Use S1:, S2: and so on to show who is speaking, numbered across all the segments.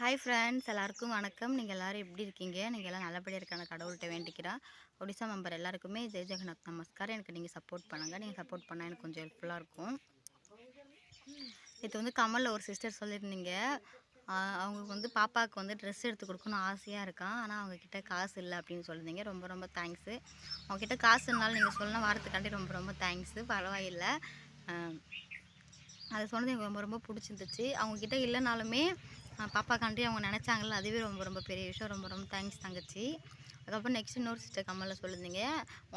S1: Hi friends எல்லாருக்கும் வணக்கம். நீங்கள் எல்லோரும் எப்படி இருக்கீங்க? நீங்கள் எல்லாம் நல்லபடியாக இருக்கான கடவுள்கிட்ட வேண்டிக்கிறேன் ஒடிசா மெம்பர் எல்லாருக்குமே ஜெய் ஜெகநாத் நமஸ்கார் எனக்கு நீங்கள் சப்போர்ட் பண்ணுங்கள் நீங்கள் சப்போர்ட் பண்ணால் எனக்கு கொஞ்சம் ஹெல்ப்ஃபுல்லாக இருக்கும். இது வந்து கமலில் ஒரு சிஸ்டர் சொல்லியிருந்தீங்க. அவங்களுக்கு வந்து பாப்பாவுக்கு வந்து ட்ரெஸ் எடுத்து கொடுக்கணும் ஆசையாக இருக்கான் ஆனால் அவங்கக்கிட்ட காசு இல்லை அப்படின்னு சொல்லியிருந்தீங்க. ரொம்ப ரொம்ப தேங்க்ஸு அவங்கக்கிட்ட காசு இருந்தாலும் நீங்கள் சொன்ன வாரத்துக்காண்டி ரொம்ப ரொம்ப தேங்க்ஸு பரவாயில்லை. அதை அது சொன்னது எனக்கு ரொம்ப ரொம்ப பிடிச்சிருந்துச்சு. அவங்கக்கிட்ட இல்லைனாலுமே பாப்பாக்காண்டி அவங்க நினச்சாங்களே அதுவே ரொம்ப ரொம்ப பெரிய விஷயம். ரொம்ப ரொம்ப தேங்க்ஸ் தங்கச்சி. அதுக்கப்புறம் நெக்ஸ்ட் இன்னொரு சிஸ்டர் கமலில் சொல்லியிருந்தீங்க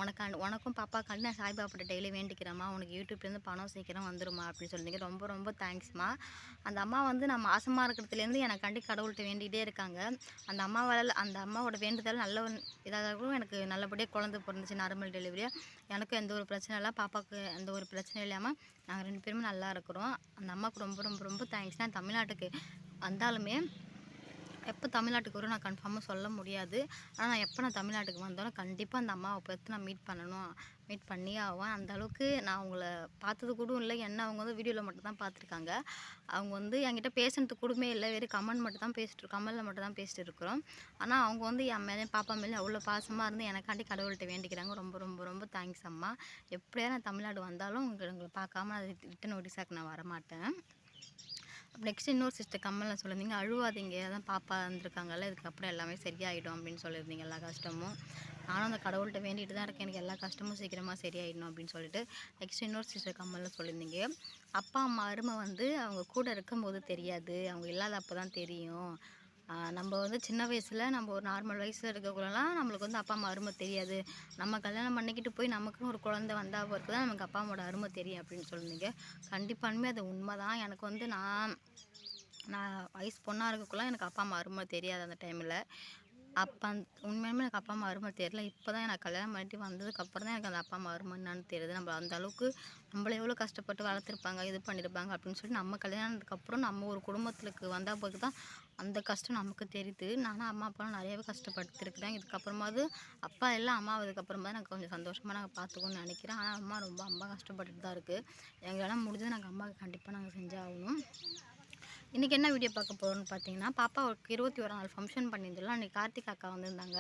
S1: உனக்காண்டு உனக்கும் பாப்பாக்காண்டி நான் சாய்பாபாட்ட டெய்லி வேண்டிக்கிறேம்மா. உனக்கு யூடியூப்லேருந்து பணம் சீக்கிரம் வந்துருமா அப்படின்னு சொல்லியிருந்தீங்க ரொம்ப ரொம்ப தேங்க்ஸ்மா அந்த அம்மா வந்து நான் மாசமாக இருக்கிறதுலேருந்து எனக்காண்டி கடவுள்கிட்ட வேண்டிகிட்டே இருக்காங்க. அந்த அம்மாவால் அந்த அம்மாவோட வேண்டுதல் நல்ல ஒரு இதாகவும் எனக்கு நல்லபடியாக குழந்தை பிறந்துச்சு நார்மல் டெலிவரியாக எனக்கும் எந்த ஒரு பிரச்சனை இல்லை. பாப்பாவுக்கு எந்த ஒரு பிரச்சனையும் இல்லாமல் நாங்கள் ரெண்டு பேருமே நல்லா இருக்கிறோம். அந்த அம்மாவுக்கு ரொம்ப ரொம்ப ரொம்ப தேங்க்ஸ் நான் தமிழ்நாட்டுக்கு வந்தாலுமே எப்போ தமிழ்நாட்டுக்கு வரும் நான் கன்ஃபார்மாக சொல்ல முடியாது. ஆனால் நான் எப்போ நான் தமிழ்நாட்டுக்கு வந்தாலும் கண்டிப்பாக அந்த அம்மாவை பார்த்து நான் மீட் பண்ணணும். மீட் பண்ணியே ஆவேன். அந்தளவுக்கு நான் அவங்கள பார்த்தது கூட இல்லை. என்ன அவங்க வந்து வீடியோவில் மட்டும் தான் பார்த்துருக்காங்க. அவங்க வந்து என்கிட்ட பேசுனது கூடமே இல்லை. வெறும் கமெண்ட் மட்டும் தான் பேசிட்டு கமெண்டில் மட்டும் தான் பேசிட்டு இருக்கிறோம். ஆனால் அவங்க வந்து என் மேலே பாப்பா மேலே அவ்வளோ பாசமாக இருந்து எனக்காண்டி கடவுள்கிட்ட வேண்டிக்கிறாங்க. ரொம்ப ரொம்ப ரொம்ப தேங்க்ஸ் அம்மா. எப்படியா நான் தமிழ்நாடு வந்தாலும் உங்களை பார்க்காம அதை ரிட்டன் ஒடிசாக்கு நான் வரமாட்டேன். நெக்ஸ்ட் இன்னொரு சிஸ்டர் கம்மலாம் சொல்லியிருந்தீங்க அழுவாதீங்க. அதான் பாப்பா இருந்திருக்காங்கல்ல இதுக்கப்புறம் எல்லாமே சரியாயிடும் அப்படின்னு சொல்லியிருந்தீங்க எல்லா கஷ்டமும். நானும் அந்த கடவுள்கிட்ட வேண்டிட்டு தான் இருக்கேன். எனக்கு எல்லா கஷ்டமும் சீக்கிரமாக சரியாயிடணும் அப்படின்னு சொல்லிட்டு. நெக்ஸ்ட் இன்னொரு சிஸ்டர் கம்மலில் சொல்லியிருந்தீங்க அப்பா அம்மா அருமை வந்து அவங்க கூட இருக்கும்போது தெரியாது. அவங்க இல்லாத அப்போ தான் தெரியும். நம்ம வந்து சின்ன வயசில் நம்ம ஒரு நார்மல் வயசில் இருக்கக்குள்ளலாம் நம்மளுக்கு வந்து அப்பா அம்மா அருமை தெரியாது. நம்ம கல்யாணம் பண்ணிக்கிட்டு போய் நமக்குன்னு ஒரு குழந்தை வந்தால் பிறகு தான் நமக்கு அப்பா அம்மாவோட அருமை தெரியும் அப்படின்னு சொல்லியிருந்தீங்க கண்டிப்பானுமே அது உண்மை தான் எனக்கு வந்து நான் நான் வயசு பொண்ணாக இருக்கக்குள்ள எனக்கு அப்பா அம்மா அருமை தெரியாது அந்த டைமில் அப்பா அந்த உண்மையுமே எனக்கு அப்பா அம்மா அருமை தெரியல. இப்போ தான் எனக்கு கல்யாணம் பண்ணிட்டு வந்ததுக்கப்புறம் தான் எனக்கு அந்த அப்பா அம்மா அருமை என்னான்னு தெரியுது. நம்ம அந்த அளவுக்கு நம்மள எவ்வளோ கஷ்டப்பட்டு வளர்த்துருப்பாங்க இது பண்ணியிருப்பாங்க அப்படின்னு சொல்லி நம்ம கல்யாணத்துக்கப்புறம் நம்ம ஒரு குடும்பத்துக்கு வந்தால் போது தான் அந்த கஷ்டம் நமக்கு தெரியுது. நானும் அம்மா அப்பாலாம் நிறையவே கஷ்டப்பட்டுருக்குறேன் இதுக்கப்புறமாவது அப்பா எல்லாம் அம்மா அதுக்கப்புறமா தான் எனக்கு கொஞ்சம் சந்தோஷமாக நாங்கள் பார்த்துக்கோன்னு நினைக்கிறேன். ஆனால் அம்மா ரொம்ப அம்மா கஷ்டப்பட்டுட்டு தான் இருக்குது எங்களால் முடிஞ்சது நாங்கள் அம்மாவுக்கு கண்டிப்பாக நாங்கள் செஞ்சாகணும். இன்றைக்கி என்ன வீடியோ பார்க்க போகிறோம்னு பார்த்தீங்கன்னா பாப்பாவுக்கு இருபத்தி ஒரு நாள் ஃபங்க்ஷன் பண்ணியிருந்தோம் அன்றைக்கி கார்த்திக் அக்கா வந்திருந்தாங்க.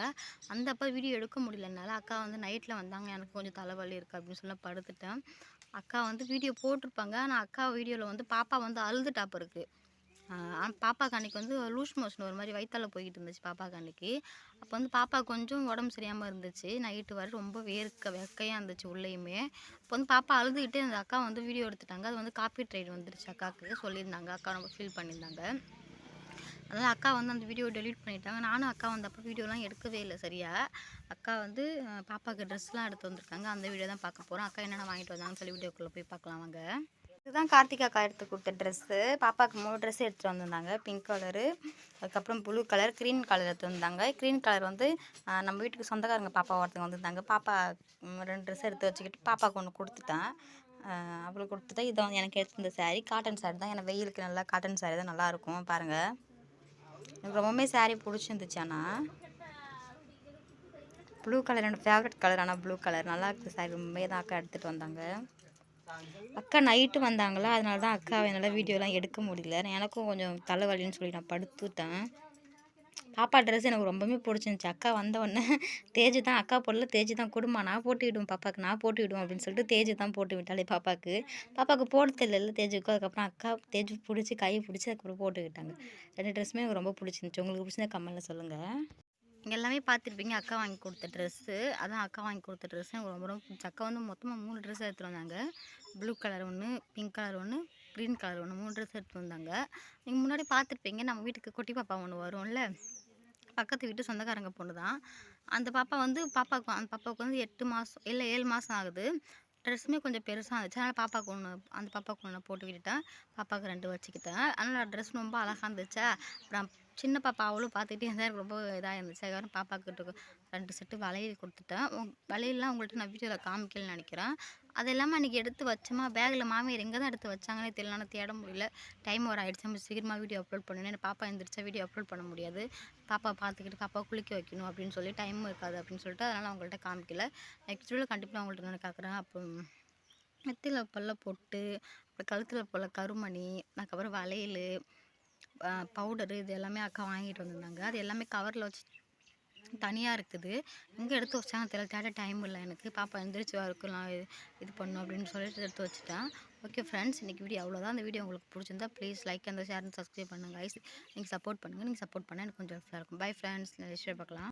S1: அந்த அப்போ வீடியோ எடுக்க முடியலனால அக்கா வந்து நைட்டில் வந்தாங்க. எனக்கு கொஞ்சம் தலைவலி இருக்குது அப்படின்னு சொல்லி படுத்துட்டேன். அக்கா வந்து வீடியோ போட்டிருப்பாங்க. ஆனால் அக்கா வீடியோவில் வந்து பாப்பா வந்து அழுதுட்டாப்பு இருக்குது பாப்பாக்கு அன்றைக்கி வந்து லூஸ் மோஷன் ஒரு மாதிரி வயிற்றால போய்கிட்டு இருந்துச்சு பாப்பாக்கு அன்றைக்கி அப்போ வந்து பாப்பா கொஞ்சம் உடம்பு சரியாமல் இருந்துச்சு. நைட்டு வர ரொம்ப வேர்க்க வெக்கையாக இருந்துச்சு உள்ளேயுமே. அப்போ வந்து பாப்பா அழுதுகிட்டே அந்த அக்கா வந்து வீடியோ எடுத்துட்டாங்க. அது வந்து காப்பி ட்ரைட் வந்துருச்சு அக்காவுக்கு சொல்லியிருந்தாங்க. அக்கா ரொம்ப ஃபீல் பண்ணியிருந்தாங்க. அதனால் அக்கா வந்து அந்த வீடியோ டெலீட் பண்ணிட்டாங்க. நானும் அக்கா வந்து அப்போ வீடியோலாம் எடுக்கவே இல்லை சரியா. அக்கா வந்து பாப்பாவுக்கு ட்ரெஸ்லாம் எடுத்து வந்திருக்காங்க. அந்த வீடியோ தான் பார்க்க போகிறோம் அக்கா என்னென்ன வாங்கிட்டு வந்தாங்கன்னு சொல்லி வீடியோக்குள்ளே போய் பார்க்கலாம் வாங்க. இதுதான் கார்த்திகா அக்கா எடுத்து கொடுத்த ட்ரெஸ்ஸு பாப்பாவுக்கு மூணு ட்ரெஸ் எடுத்துகிட்டு வந்திருந்தாங்க. பிங்க் கலரு அதுக்கப்புறம் ப்ளூ கலர் க்ரீன் கலர் எடுத்து வந்தாங்க. க்ரீன் கலர் வந்து நம்ம வீட்டுக்கு சொந்தக்காரங்க பாப்பா ஒருத்தங்க வந்திருந்தாங்க. பாப்பா ரெண்டு ட்ரெஸ் எடுத்து வச்சுக்கிட்டு பாப்பாவுக்கு ஒன்று கொடுத்துட்டேன். அவ்வளோ அவளுக்கு கொடுத்துட்டா. இதை வந்து எனக்கு எடுத்திருந்த saree காட்டன் சாரீ தான். ஏன்னா வெயிலுக்கு நல்லா காட்டன் சாரீ தான் நல்லாயிருக்கும். பாருங்கள் எனக்கு ரொம்பவுமே saree பிடிச்சிருந்துச்சு ஆனால் ப்ளூ கலர் என்னோடய ஃபேவரட் கலர் ஆனால் ப்ளூ கலர் நல்லா இருக்குது சாரி ரொம்பவே தான் அக்கா எடுத்துகிட்டு வந்தாங்க. அக்கா நைட்டு வந்தாங்களா? அதனால தான் அக்கா என்னால் வீடியோலாம் எடுக்க முடியல. எனக்கும் கொஞ்சம் தலைவலின்னு சொல்லி நான் படுத்துட்டேன். பாப்பா ட்ரெஸ் எனக்கு ரொம்பவே பிடிச்சிருந்துச்சி. அக்கா வந்த உடனே தேஜு தான் அக்கா போடல தேஜு தான் கொடுமா நான் போட்டு விடுவேன் பாப்பாக்கு நான் போட்டு விடுவேன் அப்படின்னு சொல்லிட்டு தேஜு தான் போட்டு விட்டாலே பாப்பாக்கு. பாப்பாவுக்கு போட தெரியல தேஜுக்கு அதுக்கப்புறம் அக்கா தேஜு பிடிச்சி கையை பிடிச்சி அதுக்கப்புறம் போட்டுக்கிட்டாங்க. ரெண்டு ட்ரெஸ்ஸுமே எனக்கு ரொம்ப பிடிச்சிருந்துச்சி. உங்களுக்கு பிடிச்சிருந்தா கம்மலில் சொல்லுங்கள் நீங்கள் எல்லாமே பார்த்துருப்பீங்க அக்கா வாங்கி கொடுத்த ட்ரெஸ்ஸு அதான் அக்கா வாங்கி கொடுத்த ட்ரெஸ்ஸு எனக்கு ரொம்ப ரொம்ப பிடிச்சி. அக்கா வந்து மொத்தமாக மூணு ட்ரெஸ் எடுத்துகிட்டு வந்தாங்க. ப்ளூ கலர் ஒன்று பிங்க் கலர் ஒன்று க்ரீன் கலர் ஒன்று மூணு ட்ரெஸ் எடுத்துகிட்டு வந்தாங்க. நீங்கள் முன்னாடி பார்த்துருப்பீங்க நம்ம வீட்டுக்கு குட்டி பாப்பா ஒன்று வரும்ல. பக்கத்து வீட்டு சொந்தக்காரங்க பொண்ணு தான். அந்த பாப்பா வந்து பாப்பாவுக்கு அந்த பாப்பாவுக்கு வந்து எட்டு மாதம் இல்லை ஏழு மாதம் ஆகுது. ட்ரெஸ்ஸுமே கொஞ்சம் பெருசாக இருந்துச்சு. அதனால் பாப்பாவுக்கு ஒன்று அந்த பாப்பாவுக்கு ஒன்று போட்டு விட்டுட்டேன். பாப்பாவுக்கு ரெண்டு வச்சுக்கிட்டேன். அதனால் ட்ரெஸ் ரொம்ப அழகாக இருந்துச்சா? அப்புறம் சின்ன பாப்பா அவளும் பார்த்துக்கிட்டே இருந்தால் எனக்கு ரொம்ப இதாக இருந்துச்சு. அதுக்கப்புறம் பாப்பாவுக்கு ரெண்டு செட்டு வளையல் கொடுத்துட்டேன். வளையல்லாம் உங்கள்கிட்ட நான் வீடியோவில் காமிக்கலன்னு நினைக்கிறேன். அது இல்லாமல் அன்றைக்கி எடுத்து வச்சோமா பேக்கில் மாமியார் எங்கே தான் எடுத்து வச்சாங்கன்னே தெரியலனா தேட முடியல. டைம் ஒரு ஆயிடுச்சு. நம்ம சீக்கிரமாக வீடியோ அப்லோட் பண்ணணும் எனக்கு பாப்பா எழுந்திரிச்சா வீடியோ அப்லோட் பண்ண முடியாது. பாப்பா பார்த்துக்கிட்டு பாப்பா குளிக்க வைக்கணும் அப்படின்னு சொல்லி டைமும் இருக்காது அப்படின்னு சொல்லிட்டு அதனால் அவங்கள்ட்ட காமிக்கல. நெக்ஸ்ட் வீடியோ கண்டிப்பாக அவங்கள்ட்ட நான் காக்குறேன் அப்போ நெத்தியில் பல்ல பொட்டு அப்புறம் கழுத்தில் போல கருமணி அதுக்கப்புறம் வளையல் பவுடரு இது எல்லாமே அக்கா வாங்கிட்டு வந்திருந்தாங்க. அது எல்லாமே கவரில் வச்சு தனியாக இருக்குது. எங்கே எடுத்து வச்சாங்க. தெரியல தேட டைம் இல்லை. எனக்கு பாப்பா எந்திரிச்சு வரைக்கும் நான் இது- இது பண்ணும் அப்படின்னு சொல்லிட்டு எடுத்து வச்சுட்டேன் ஓகே ஃப்ரெண்ட்ஸ் இன்றைக்கி வீடியோ அவ்வளோதான் அந்த வீடியோ உங்களுக்கு பிடிச்சிருந்தா ப்ளீஸ் லைக் அந்த ஷேர் சப்ஸ்கிரைப் பண்ணுங்கள் ஐஸ் நீங்கள் சப்போர்ட் பண்ணுங்கள் நீங்கள் சப்போர்ட் பண்ணால் எனக்கு கொஞ்சம் ஹெல்ப்ஃபுல்லாக இருக்கும். பை ஃப்ரெண்ட்ஸ் நெக்ஸ்ட் பார்க்கலாம்.